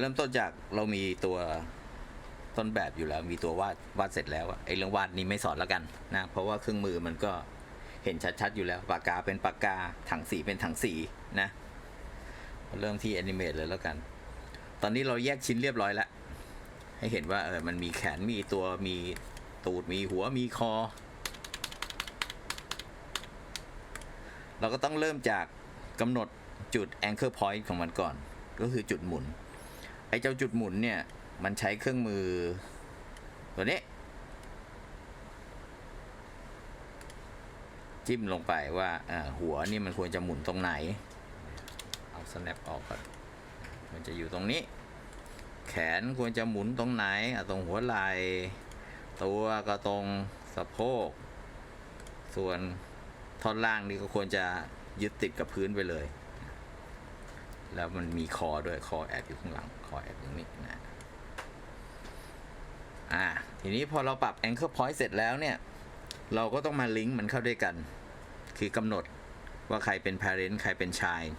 เริ่มต้นจากเรามีตัวต้นแบบอยู่แล้ว มีตัววาดวาดเสร็จแล้วไอ้เรื่องวาดนี้ไม่สอนแล้วกันนะเพราะว่าเครื่องมือมันก็เห็นชัดๆอยู่แล้วปากกาเป็นปากกาถังสีเป็นถังสีนะเริ่มที่แอนิเมตเลยแล้วกัน ตอนนี้เราแยกชิ้นเรียบร้อยแล้ว ให้เห็นว่าเออมันมีแขนมีตัวมีตูดมีหัวมีคอ เราก็ต้องเริ่มจากกำหนดจุด anchor point ของมันก่อน ก็คือจุดหมุน ไอ้เจ้าจุดหมุนเนี่ย มันใช้เครื่องมือ ตัวนี้ จิ้มลงไปว่าหัวนี่มันควรจะหมุนตรงไหน เอา snap ออกก่อนมันจะอยู่ตรงนี้ แขนควรจะหมุนตรงไหนตรงหัวไหล่ตัวก็ตรงสะโพก ส่วนท่อนล่างนี่ก็ควรจะยึดติดกับพื้นไปเลย แล้วมันมีคอด้วยคอแอบอยู่ข้างหลังคอแอบอยู่ตรงนี้นะอ่าทีนี้พอเราปรับ anchor point เสร็จแล้วเนี่ย เราก็ต้องมาลิงก์มันเข้าด้วยกัน คือกำหนดว่าใครเป็น parent ใครเป็น child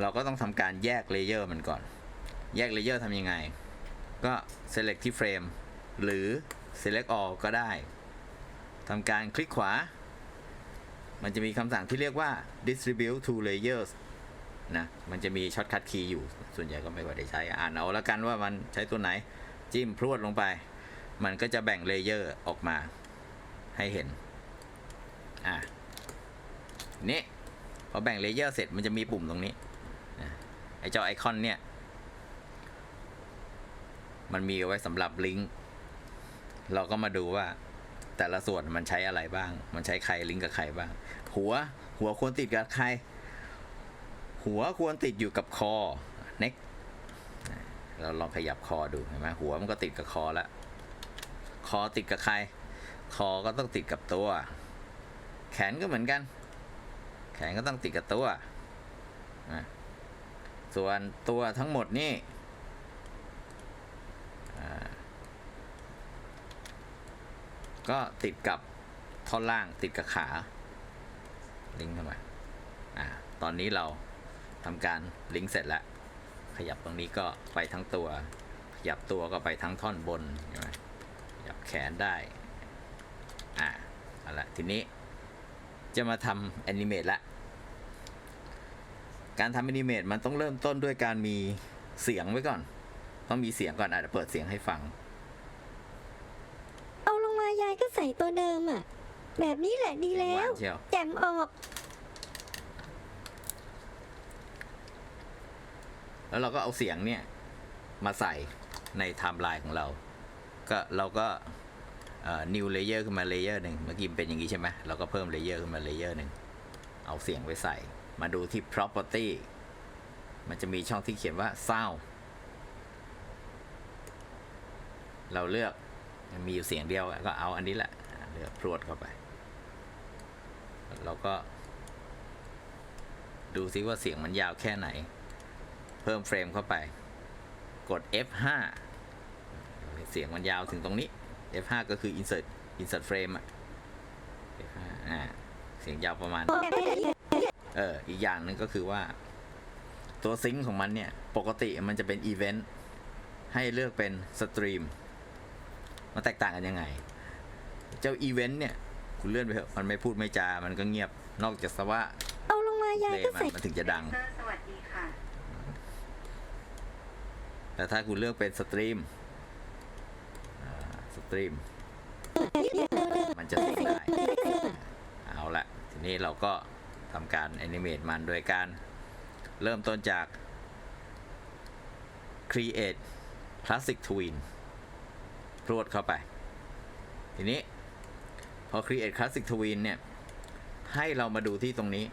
เราก็ต้องทำการแยกเลเยอร์มันก่อน แยกเลเยอร์ทำยังไง ก็ select ที่ frame หรือ select all ก็ได้ทำการคลิกขวา มันจะมีคำสั่งที่เรียกว่า distribute to layers นะ มันจะมีช็อตคัทคีย์อยู่ ส่วนใหญ่ก็ไม่ค่อยได้ใช้ อ่านเอาแล้วกันว่ามันใช้ตัวไหน จิ้มพรวดลงไป มันก็จะแบ่งเลเยอร์ออกมาให้เห็น อะ นี่พอแบ่งเลเยอร์เสร็จมันจะมีปุ่มตรงนี้ ไอ้เจ้าไอคอนเนี่ย มันมีเอาไว้สำหรับลิงก์ เราก็มาดูว่า แต่ละส่วนมันใช้อะไรบ้าง มันใช้ใครลิงก์กับใครบ้าง หัวหัวควรติดกับใคร หัวควรติดอยู่กับคอเน็กเราลองขยับคอดูเห็นไหมหัวมันก็ติดกับคอแล้วคอติดกับใคร คอก็ต้องติดกับตัว แขนก็เหมือนกัน แขนก็ต้องติดกับตัว ส่วนตัวทั้งหมดนี่อ่า ก็ติดกับท่อนล่างติดกับขา ลิงก์เข้ามาอ่าตอนนี้เราทำการลิงก์เสร็จแล้ว ขยับตรงนี้ก็ไปทั้งตัว ขยับตัวก็ไปทั้งท่อนบนใช่ไหมขยับแขนได้อ่าเอาละทีนี้จะมาทำแอนิเมตละ การทำแอนิเมตมันต้องเริ่มต้นด้วยการมีเสียงไว้ก่อน ต้องมีเสียงก่อนอาจจะเปิดเสียงให้ฟัง เอาลงมายาย ก็ใส่ตัวเดิมอะ แบบนี้แหละดีแล้ว หวานเชียว แจ่มออกแล้วเราก็เอาเสียงเนี่ย มาใส่ในไทม์ไลน์ของเรา ก็เราก็เอ่อ new layer ขึ้นมา layer หนึ่งเมื่อกี้มันเป็นอย่างนี้ใช่ไหมเราก็เพิ่ม layer ขึ้นมา layer หนึ่งเอาเสียงไปใส่ มาดูที่ property มันจะมีช่องที่เขียนว่า sound เราเลือก มีอยู่เสียงเดียวก็เอาอันนี้แหละเลือกพรวดเข้าไป เราก็ ดูซิว่าเสียงมันยาวแค่ไหน เพิ่มเฟรมเข้าไป กด F5 เสียงมันยาวถึงตรงนี้ F5 ก็คือ insert insert frame อะ F5 อ่าเสียงยาวประมาณ เออ อีกอย่างหนึ่งก็คือว่า ตัวซิงค์ของมันเนี่ย ปกติมันจะเป็นอีเวนต์ให้เลือกเป็นสตรีม มันแตกต่างกันยังไง เจ้าอีเวนต์เนี่ย คุณเลื่อนไปเถอะมันไม่พูดไม่จา มันก็เงียบนอกจากว่าเอาลงมายายเพลก็งมันใส่มันถึงจะดัง สวัสดีค่ะ แต่ถ้าคุณเลือกเป็นสตรีมอ่าสตรีม มันจะติดได้ เอาละทีนี้เราก็ทำการแอนิเมตมันโดยการเริ่มต้นจาก create classic twin พ รวดเข้าไป ทีนี้พอ create classic twin เนี่ย ให้เรามาดูที่ตรงนี้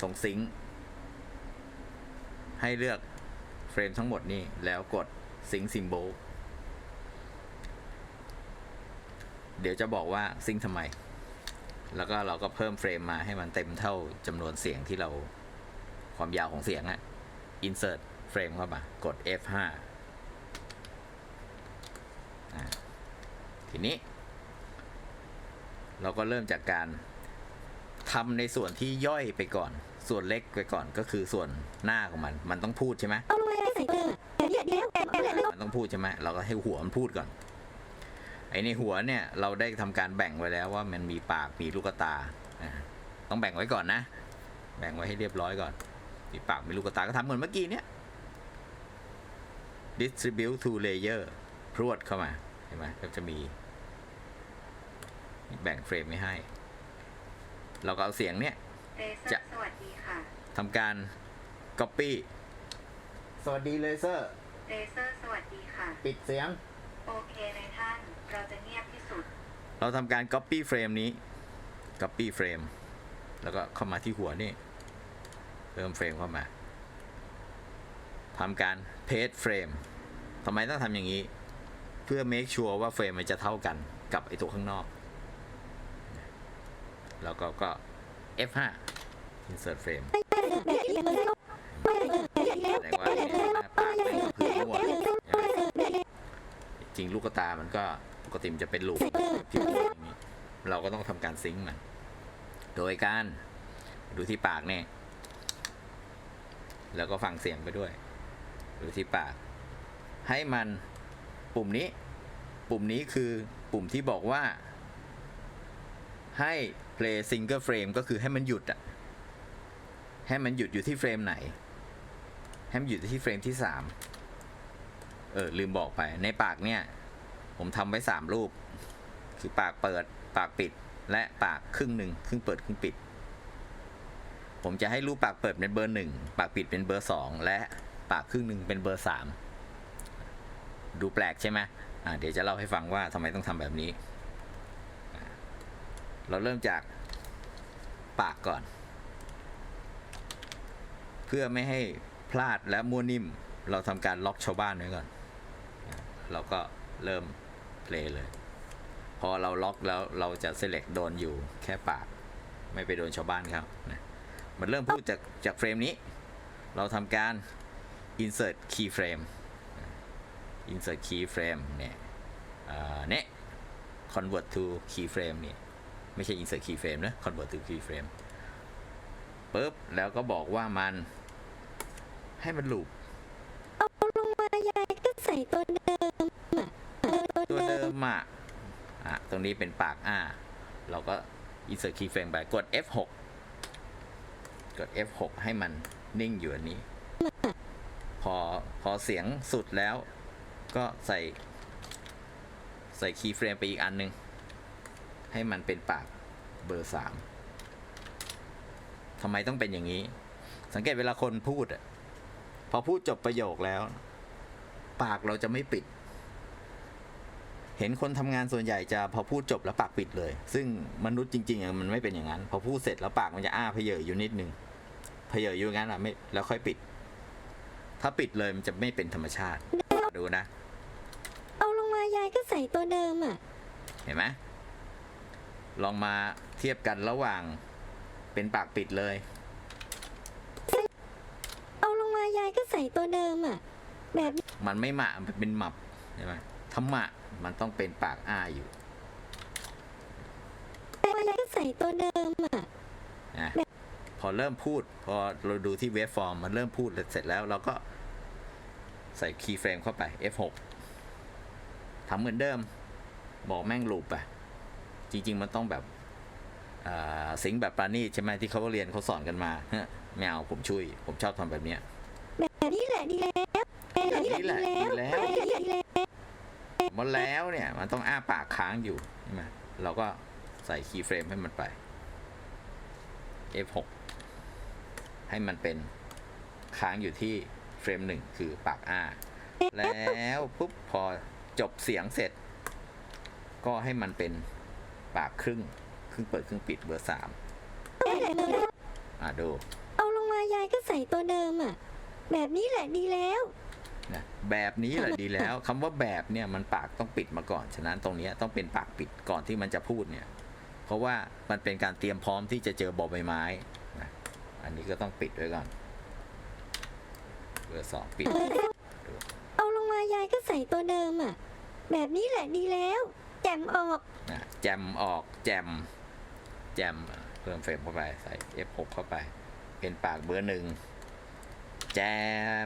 ตรงซิงค์ให้เลือกเฟรมทั้งหมดนี่แล้วกดซิง k ์ซิมโบลเดี๋ยวจะบอกว่าซิงค์ทำไม แล้วก็เราก็เพิ่มเฟรมมาให้มันเต็มเท่าจำนวนเสียงที่เราความยาวของเสียงอะ insert เฟรมเข้ามากด F5 อ่า ทีนี้ เราก็เริ่มจากการทำในส่วนที่ย่อยไปก่อน ส่วนเล็กไปก่อนก็คือส่วนหน้าของมัน มันต้องพูดใช่ไหมเองมายายก็ใส่ตัวเดิมอะแบบนี้แหละดีแล้วแบบนี้แหละไม่ต้องมันต้องพูดใช่ไหมเราก็ให้หัวมันพูดก่อน ไอ้ในหัวเนี่ยเราได้ทำการแบ่งไว้แล้วว่ามันมีปากมีลูกตาต้องแบ่งไว้ก่อนนะ แบ่งไว้ให้เรียบร้อยก่อน มีปากมีลูกตาก็ทำเหมือนเมื่อกี้เนี่ย distribute to layer พรวดเข้ามา ห็นไหมก็จะมี แบ่งเฟรมไม่ให้ เราก็เอาเสียงเนี่ยเลเซอจะร์สวัสดีค่ะทำการ copy สวัสดีเลเซอร์เลเซอร์สวัสดีค่ะ ปิดเสียง โอเคในท่าน เราจะเงียบที่สุด เราทำการ copy frame นี้ copy frame แล้วก็เข้ามาที่หัวนี่เพิ่มเฟรมเข้ามาทำการ paste frame ทำไมต้องทำอย่างนี้เพื่อ make sure ว่าเฟรมมันจะเท่ากันกับไอตัวข้างนอก แล้วก็ก็ F5 insert frame แสดงว่าปากเป็นพื้นมั่วจริงลูกตามันก็ปกติมันจะเป็นลูกที่อย่างนี้เราก็ต้องทำการซิงค์มัน โดยการดูที่ปากเนี่ย แล้วก็ฟังเสียงไปด้วย ดูที่ปาก ให้มัน ปุ่มนี้ ปุ่มนี้คือปุ่มที่บอกว่า ให้ play single frame ก็คือให้มันหยุดอะให้มันหยุดอยู่ที่เฟรมไหน ให้มันอยู่ที่เฟรมที่สามเออ ลืมบอกไปในปากเนี่ย ผมทำไว้สามรูป คือปากเปิดปากปิดและปากครึ่งหนึ่งครึ่งเปิดครึ่งปิด ผมจะให้รูปปากเปิดเป็นเบอร์หนึ่งปากปิดเป็นเบอร์สองและปากครึ่งหนึ่งเป็นเบอร์สาม ดูแปลกใช่ไหมเดี๋ยวจะเล่าให้ฟังว่าทำไมต้องทำแบบนี้ เราเริ่มจากปากก่อน เพื่อไม่ให้พลาดและมั่วนิ่ม เราทำการล็อกชาวบ้านไว้ก่อน เราก็เริ่มเพลย์เลย พอเราล็อกแล้วเราจะ select โดนอยู่แค่ปาก ไม่ไปโดนชาวบ้านเขานะมันเริ่มพูดจากจากเฟรมนี้ เราทำการ insert keyframe insert keyframe เนี่ยเอ่อเนี่ย convert to keyframe เนี่ยไม่ใช่ insert keyframe นะ convert to keyframe ปุ๊บ แล้วก็บอกว่ามันให้มันลูปเอาลงมายายก็ใส่ตัวเดิมอะเออตัวตัวเดิเดิมมอะอะ ตรงนี้เป็นปากอ้าเราก็ insert keyframe ไปกด F6 กด F6 ให้มันนิ่งอยู่อันนี้ พอพอเสียงสุดแล้ว ก็ใส่ใส่ keyframe ไปอีกอันหนึ่งให้มันเป็นปากเบอร์สามทำไมต้องเป็นอย่างนี้ สังเกตเวลาคนพูดอะพอพูดจบประโยคแล้ว ปากเราจะไม่ปิด เห็นคนทำงานส่วนใหญ่จะพอพูดจบแล้วปากปิดเลย ซึ่งมนุษย์จริงๆอะมันไม่เป็นอย่างนั้น พอพูดเสร็จแล้วปากมันจะอ้าเพเยออยู่นิดนึงเพเยออยู่งั้นอะไม่แล้วค่อยปิด ถ้าปิดเลยมันจะไม่เป็นธรรมชาติดูนะ ยายก็ใส่ตัวเดิมอะเห็นไหมลองมาเทียบกันระหว่างเป็นปากปิดเลย เอาลงมายายก็ใส่ตัวเดิมอะแบบนี้มันไม่หมะมันเป็นหมับใช่ไหมถ้าหมะมันต้องเป็นปากอ้าอยู่มายายก็ใส่ตัวเดิมอะนะพอเริ่มพูด พอเราดูที่เวฟฟอร์มมันเริ่มพูดเสร็จแล้วเราก็ใส่คีย์เฟรมเข้าไป F6 ทำเหมือนเดิม บอกแม่งลูปไปจริง ๆ มันต้องแบบอ่าสิงแบบปราณีตใช่ไหมที่เขาเรียนเขาสอนกันมาเฮ้ยไม่เอาผมช่วย ผมชอบทำแบบเนี้ยแบบนี้แหละดีแล้วแบบนี้แหละดีแล้วแบบนี้แหละดีแล้วหมดแล้วเนี่ย มันต้องอ้าปากค้างอยู่ใช่ไหมเราก็ใส่คีย์เฟรมให้มันไป F6 ให้มันเป็นค้างอยู่ที่เฟรมหนึ่งคือปากอ้าแล้วปุ๊บพอ จบเสียงเสร็จ ก็ให้มันเป็นปากครึ่ง ครึ่งเปิดครึ่งปิดเบอร์สามอะดู เอาลงมายายก็ใส่ตัวเดิมอะแบบนี้แหละดีแล้ว นะแบบนี้แหละดีแล้วคำว่าแบบเนี่ยมันปากต้องปิดมาก่อน ฉะนั้นตรงเนี้ยต้องเป็นปากปิดก่อนที่มันจะพูดเนี่ย เพราะว่ามันเป็นการเตรียมพร้อมที่จะเจอบอใบไม้นะอันนี้ก็ต้องปิดไว้ก่อน เบอร์สองปิดเอาลงมายายก็ ใส่ตัวเดิมอะแบบนี้แหละดีแล้ว แจมออกนะแจมออกแจม แจมเพิ่มเฟรมเข้าไปใส่ F6 เข้าไป เป็นปากเบอร์หนึ่งแจ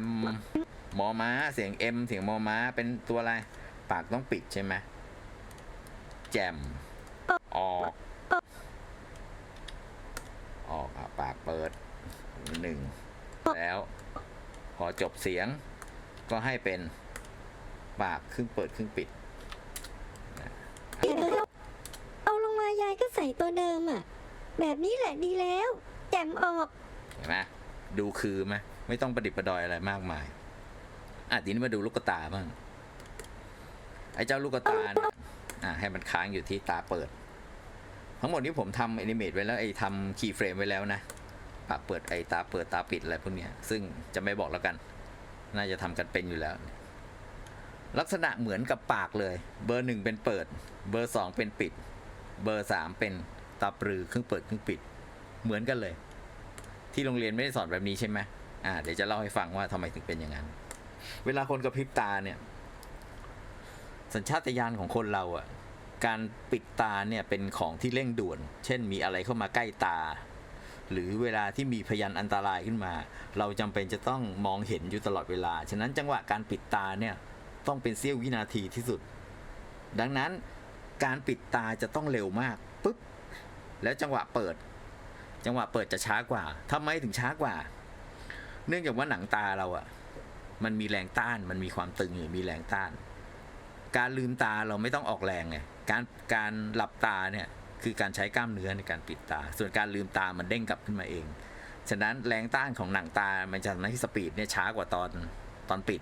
มมอม้าเสียง M เสียงมอม้าเป็นตัวอะไร ปากต้องปิดใช่ไหมแจมออกออกอะปากเปิดหนึ่งแล้ว พอจบเสียงก็ให้เป็น ปากครึ่งเปิดครึ่งปิดเอาลงมายายก็ใส่ตัวเดิมอะ แบบนี้แหละดีแล้วแจ่มออกเห็นไหมดูคือไหมไม่ต้องประดิษฐ์ประดอยอะไรมากมายอะทีนี้มาดูลูกตาบ้างไอ้เจ้าลูกตาเนี่ยอะให้มันค้างอยู่ที่ตาเปิด ทั้งหมดนี้ผมทำแอนิเมตไว้แล้วไอ้ทำคีย์เฟรมไว้แล้วนะปากเปิดไอ้ตาเปิดตาปิดอะไรพวกเนี้ยซึ่งจะไม่บอกแล้วกัน น่าจะทำกันเป็นอยู่แล้ว ลักษณะเหมือนกับปากเลย เบอร์หนึ่งเป็นเปิด เบอร์สองเป็นปิด เบอร์สามเป็นตาปรือครึ่งเปิดครึ่งปิด เหมือนกันเลย ที่โรงเรียนไม่ได้สอนแบบนี้ใช่ไหมอ่าเดี๋ยวจะเล่าให้ฟังว่าทำไมถึงเป็นอย่างนั้น เวลาคนกระพริบตาเนี่ย สัญชาตญาณของคนเราอะ่ะ การปิดตาเนี่ยเป็นของที่เร่งด่วน เช่นมีอะไรเข้ามาใกล้ตา หรือเวลาที่มีพยานอันตรายขึ้นมา เราจำเป็นจะต้องมองเห็นอยู่ตลอดเวลา ฉะนั้นจังหวะการปิดตาเนี่ย ต้องเป็นเสี้ยววินาทีที่สุด ดังนั้นการปิดตาจะต้องเร็วมากปุ๊บแล้วจังหวะเปิด จังหวะเปิดจะช้ากว่าทำไมถึงช้ากว่า เนื่องจากว่าหนังตาเราอะมันมีแรงต้าน มันมีความตึงหรือมีแรงต้าน การลืมตาเราไม่ต้องออกแรงไงการการหลับตาเนี่ยคือการใช้กล้ามเนื้อในการปิดตา ส่วนการลืมตามันเด้งกลับขึ้นมาเอง ฉะนั้นแรงต้านของหนังตา มันจะทำให้สปีดเนี่ยช้ากว่าตอนตอนปิด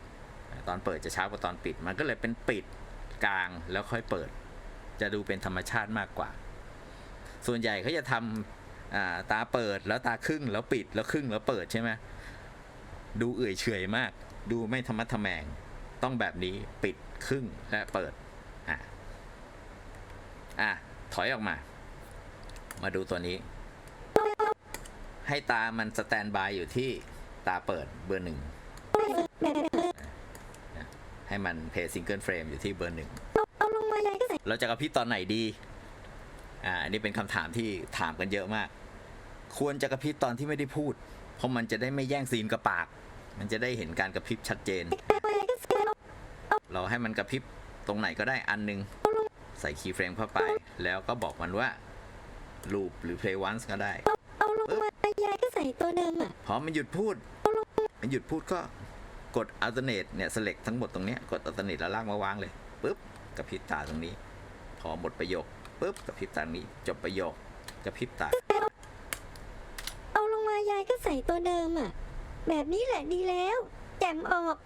ตอนเปิดจะช้ากว่าตอนปิด มันก็เลยเป็นปิดกลางแล้วค่อยเปิด จะดูเป็นธรรมชาติมากกว่า ส่วนใหญ่เขาจะทำตาเปิดแล้วตาครึ่งแล้วปิดแล้วครึ่งแล้วเปิดใช่ไหมดูเอื่อยเฉยมาก ดูไม่ธรรมะทแมง ต้องแบบนี้ปิดครึ่งและเปิดอะอะถอยออกมา มาดูตัวนี้ ให้ตามันสแตนบายอยู่ที่ตาเปิดเบอร์หนึ่ง ให้มันเพย์ซิงเกิลเฟรมอยู่ที่เบอร์หนึ่งเอาลงมายายก็ใส่เราจะกระพริบตอนไหนดี อ่าอันนี้เป็นคำถามที่ถามกันเยอะมาก ควรจะกระพริบตอนที่ไม่ได้พูด เพราะมันจะได้ไม่แย่งซีนกับปาก มันจะได้เห็นการกระพริบชัดเจนมายายก็ใส่เราให้มันกระพริบตรงไหนก็ได้อันหนึง ใส่คีย์เฟรมเข้าไป แล้วก็บอกมันว่า loop หรือ play once ก็ได้ เอาลงมายายก็ใส่ตัวเดิมอะ พอมันหยุดพูด มันหยุดพูดก็ กด alternate เนี่ย select ทั้งหมดตรงเนี้ยกด alternate แล้วลากมาวางเลยปุ๊บกระพริบตาตรงนี้ พอหมดประโยคปุ๊บกระพริบตาตรงนี้จบประโยคกระพริบตา เอาลงมายายก็ใส่ตัวเดิมอะ แบบนี้แหละดีแล้วแจ่มออก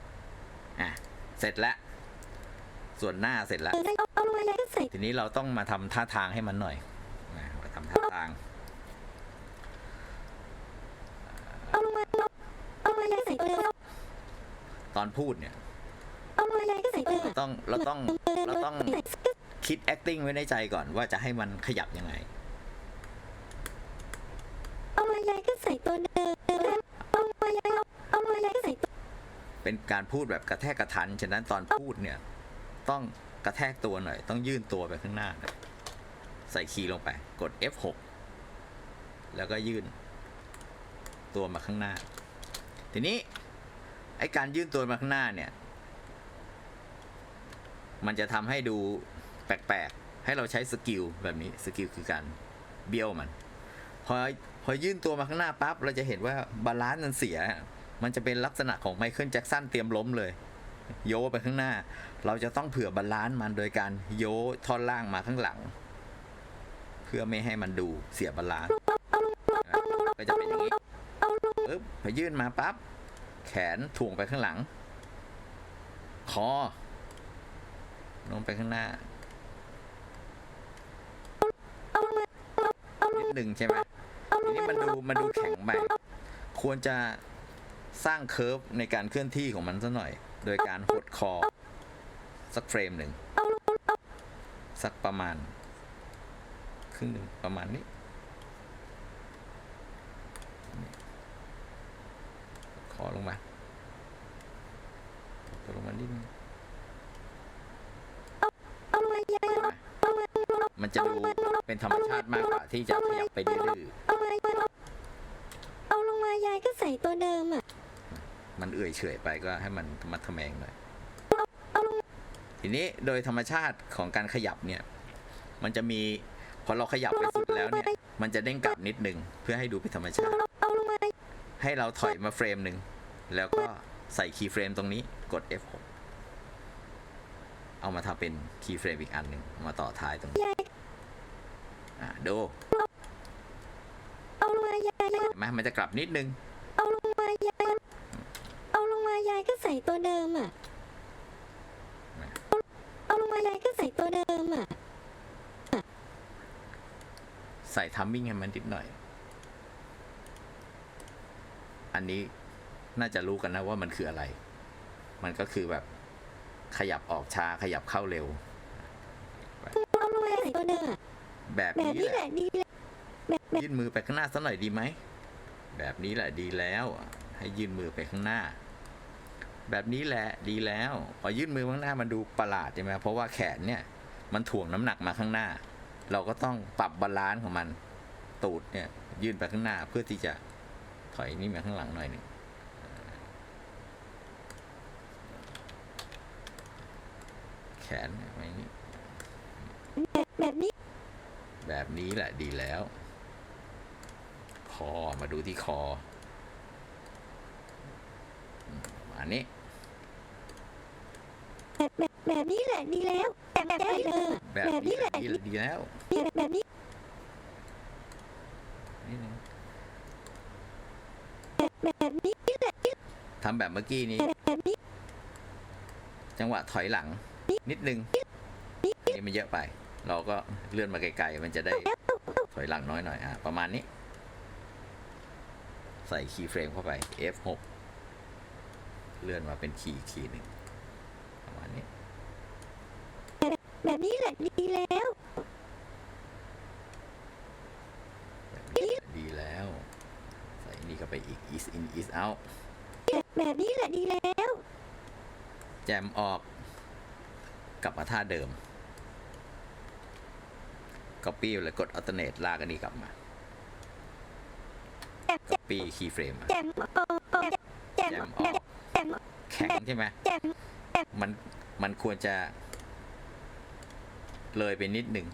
อะเสร็จแล้วส่วนหน้าเสร็จแล้ว เออเอาเอาลงมายายก็ใส่ ทีนี้เราต้องมาทำท่าทางให้มันหน่อยนะมาทำท่าทางเอาลงมาเอาลงมายายก็ใส่ตัวเดิม ตอนพูดเนี่ยเอาลงมายายก็ใส่ตัวเดิมต้องเราต้องเราต้องคิด acting ไว้ในใจก่อนว่าจะให้มันขยับยังไงเอาลงมายายก็ใส่ตัวเดิมเอาลงมายายเอาลงมายายก็ใส่ตัวเป็นการพูดแบบกระแทกกระทัน ฉะนั้นตอนพูดเนี่ย ต้องกระแทกตัวหน่อย ต้องยื่นตัวไปข้างหน้าหน่อยใส่คีย์ลงไป กด F6 แล้วก็ยื่น ตัวมาข้างหน้า ทีนี้ ไอการยื่นตัวมาข้างหน้าเนี่ย มันจะทำให้ดูแปลกๆ ให้เราใช้สกิลแบบนี้ สกิลคือการเบี้ยวมัน พอพอยื่นตัวมาข้างหน้าปั๊บ เราจะเห็นว่าบาลานซ์มันเสีย มันจะเป็นลักษณะของไมเคิลแจ็กสันเตรียมล้มเลย โยไปข้างหน้า เราจะต้องเผื่อบาลานซ์มันโดยการโยท่อนล่างมาข้างหลัง เพื่อไม่ให้มันดูเสียบาลานซ์ก็จะเป็นอย่างนี้ปึ๊บพอยื่นมาปั๊บ แขนถ่วงไปข้างหลัง คอลงไปข้างหน้านิดหนึ่งใช่ไหมทีนี้มันดูมันดูแข็งไปควรจะสร้างเคิร์ฟในการเคลื่อนที่ของมันสักหน่อย โดยการหดคอ สักเฟรมหนึ่ง สักประมาณ ครึ่งหนึ่งประมาณนี้ คอลงมาตัวลงมานิดนึงเอาลงมายายเอาลงมามันจะดูเป็นธรรมชาติมากกว่าที่จะขยับไปดื้อเอาลงมายายเอาลงมายส่ตัวเดิมอะ มันเอื่อยเฉอยไปก็ให้มันมัดทะแมงหน่อยเอาลงทีนี้โดยธรรมชาติของการขยับเนี่ย มันจะมีพอเราขยับไปสุดแล้วเนี่ย มันจะเด้งกลับนิดนึงเพื่อให้ดูเป็นธรรมชาติเอาลงมา ให้เราถอยมาเฟรมหนึ่ง แล้วก็ใส่คีย์เฟรมตรงนี้กด F6 เอามาทำเป็นคีย์เฟรมอีกอันหนึ่งมาต่อท้ายตรงนี้ยายอะดูเอาลงมายายเห็นไหมมันจะกลับนิดนึง เอาลงมายายเอาลงมายายก็ใส่ตัวเดิมอะ เอาลงมายายก็ใส่ตัวเดิมอะ ใส่ทัมมิ่งให้มันนิดหน่อย อันนี้น่าจะรู้กันนะว่ามันคืออะไร มันก็คือแบบขยับออกช้าขยับเข้าเร็วเอาลงมาใส่ตัวเดิมอะแบบแบบนี้นี้แหแหละละดีแล้วแบบแบบยื่นมือไปข้างหน้าสักหน่อยดีไหม แบบนี้แหละดีแล้ว ให้ยื่นมือไปข้างหน้า แบบนี้แหละดีแล้ว พอยื่นมือข้างหน้ามันดูประหลาดใช่ไหมเพราะว่าแขนเนี่ย มันถ่วงน้ำหนักมาข้างหน้า เราก็ต้องปรับบาลานซ์ของมัน ตูดเนี่ย ยื่นไปข้างหน้าเพื่อที่จะ ถอยนี่มาข้างหลังหน่อยหนึ่งแขนเนี่ยไว้นี่แบบแบบนี้ แบบนี้แหละดีแล้ว คอมาดูที่คออืมประมาณนี้แบบแบบแบบนี้แหละดีแล้วแบบแบบนี้เลยแบบแบบนี้นี้แหแหละละดีดีแล้วแบบแบบนี้นิดนึง แบบนี้แหละ ทำแบบเมื่อกี้นี้แบบแบบนี้ จังหวะถอยหลัง นิดนึงนี่มันเยอะไป เราก็เลื่อนมาไกลๆ มันจะได้ถอยหลังน้อยหน่อยอะประมาณนี้ ใส่คีย์เฟรมเข้าไป F6 เลื่อนมาเป็นคีย์คีย์หนึ่งประมาณนี้ แบบนี้แหละดีแล้วแบบนี้ดีแล้ว ใส่นี่เข้าไปอีก is in is out แบบนี้แหละดีแล้ว แจมออกกลับมาท่าเดิม copy เลยกด alternate ลากอันนี้กลับมา แจมแจม copy keyframe มแจมออกแจมแจมออกแจมแข็งใช่ไหม แจมมันมันควรจะ เลยไปนิดหนึ่ง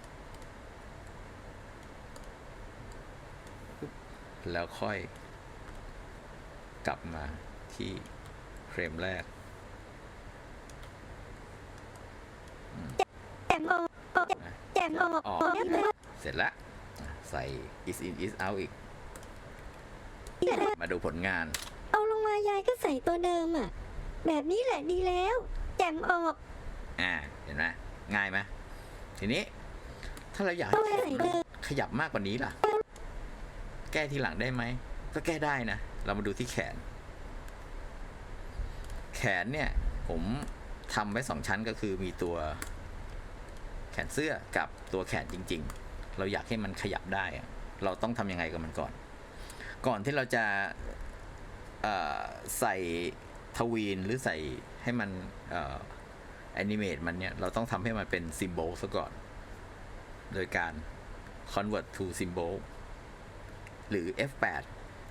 แล้วค่อย กลับมา ที่เฟรมแรกแจมออกแจมออกออกออกแล้วเสร็จแล้วอะใส่ is in is out อีก มาดูผลงาน เอาลงมายายก็ใส่ตัวเดิมอะ แบบนี้แหละดีแล้ว แจมออก อ่า เห็นไหมง่ายไหมทีนี้ ถ้าเราอยากเอาไว้ให้ไหนเดิมขยับมากกว่านี้ล่ะ แก้ทีหลังได้ไหม ก็แก้ได้นะ เรามาดูที่แขนแขนเนี่ยผมทำไว้สองชั้นก็คือมีตัวแขนเสื้อกับตัวแขนจริง ๆ เราอยากให้มันขยับได้ เราต้องทำยังไงกับมันก่อน ก่อนที่เราจะใส่ทวีนหรือใส่ให้มันแอนิเมตมันเนี่ย เราต้องทำให้มันเป็นซิมโบลซะก่อน โดยการ convert to symbol หรือ F8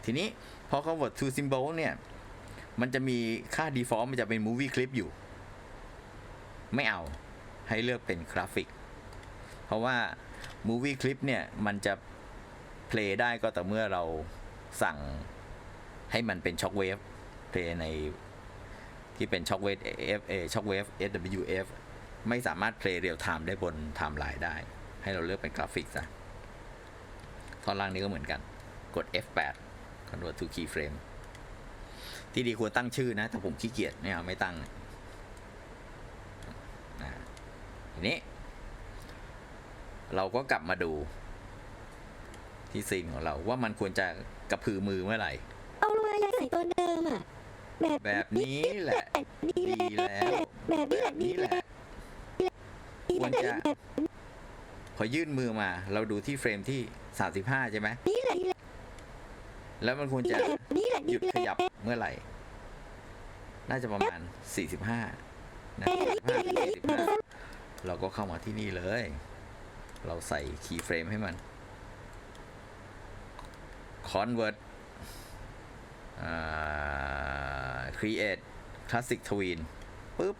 ทีนี้พอ convert to symbol เนี่ย มันจะมีค่า default มันจะเป็น movie clip อยู่ ไม่เอาให้เลือกเป็นกราฟิก เพราะว่า movie clip เนี่ยมันจะ play ได้ก็แต่เมื่อเราสั่งให้มันเป็น shockwave play ในที่เป็น shockwave F A shockwave SWF ไม่สามารถ play real time ได้บน timeline ได้ ให้เราเลือกเป็นกราฟิกซะท่อนล่างนี้ก็เหมือนกัน กด F8 convert to keyframe ที่ดีควรตั้งชื่อนะ แต่ผมขี้เกียจไม่เอาไม่ตั้งนะทีนี้ เราก็กลับมาดู ที่ซีนของเราว่ามันควรจะกระพือมือเมื่อไหร่ เอาลงมายายใส่ตัวเดิมอะแบบแบบนี้แหละ ดีดีแล้วแล้วแบบนี้แบแหละบดีนี้แหแล้วละควรจะพอยื่นมือมา เราดูที่เฟรมที่35ใช่ไหมนี่แหละดีแล้วแล้วมันควรนี่จะแหละนี่แหละหดียุดแล้ขวยับ เมื่อไหร่ น่าจะประมาณ 45นะ45 45เราก็เข้ามาที่นี่เลย เราใส่คีย์เฟรมให้มัน convert create classic twin ปุ๊บ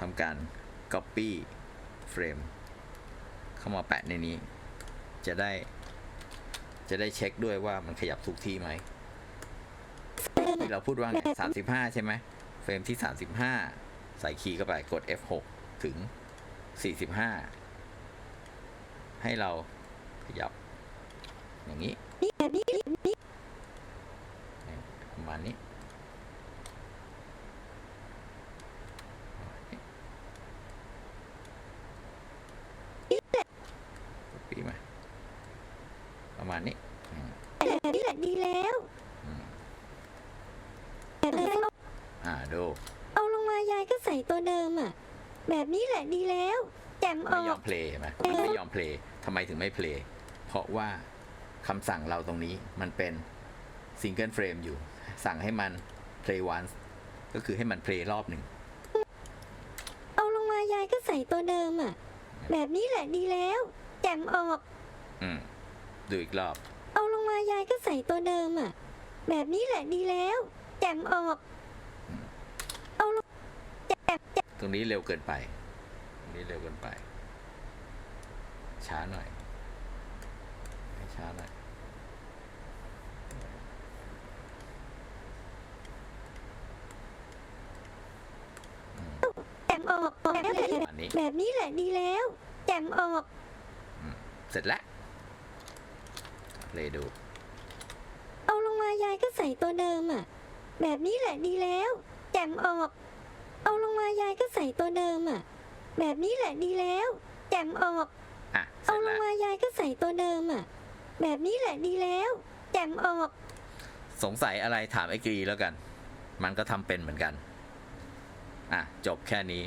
ทำการ copy frame เข้ามาแปะในนี้ จะได้ จะได้เช็คด้วยว่ามันขยับทุกที่ไหมที่เราพูดว่าไง35ใช่ไหมเฟรมที่35ใส่คีย์เข้าไปกด F6 ถึง 45 ให้เราขยับ อย่างนี้นี่แบบนี้แบบนี้ประมาณนี้ ปีมาประมาณนี้อืม แบบนี้แหละดีแล้ว แบบนี้อ่าดูเอาลงมายายก็ใส่ตัวเดิมอะ แบบนี้แหละดีแล้ว แจ่มอไม่ยออก มเพลย์ใช่ไหมมันไม่ยอมเพลย์ทำไมถึงไม่เพลย์เพราะว่าคำสั่งเราตรงนี้มันเป็นซิงเกิลเฟรมอยู่ สั่งให้มัน play once ก็คือให้มันเพลย์รอบหนึ่งเอาลงมายายก็ใส่ตัวเดิมอะ แบบนี้แหละดีแล้ว แจ่มออก อืมดูอีกรอบเอาลง มายายก็ใส่ตัวเดิมอะ แบบนี้แหละดีแล้ว แจ่มออก เอาลงแจ่มแจ่มตรงนี้เร็วเกินไป ตรงนี้เร็วเกินไป ช้าหน่อย ให้ช้าหน่อย แจ่มออกแบบนี้แหละอันนี้แบบนี้แหละดีแล้ว แจ่มออก เสร็จแล้ว เลยดู เอาลงมายายก็ใส่ตัวเดิมอะ แบบนี้แหละดีแล้วแจ่มออก เอาลงมายายก็ใส่ตัวเดิมอะ แบบนี้แหละดีแล้วแจ่มออก อะเสเอาร็จลแล้งวมายายก็ใส่ตัวเดิมอะ แบบนี้แหละดีแล้วแจ่มออก สงสัยอะไรถามไอ้กรีแล้วกัน มันก็ทำเป็นเหมือนกัน อะ จบแค่นี้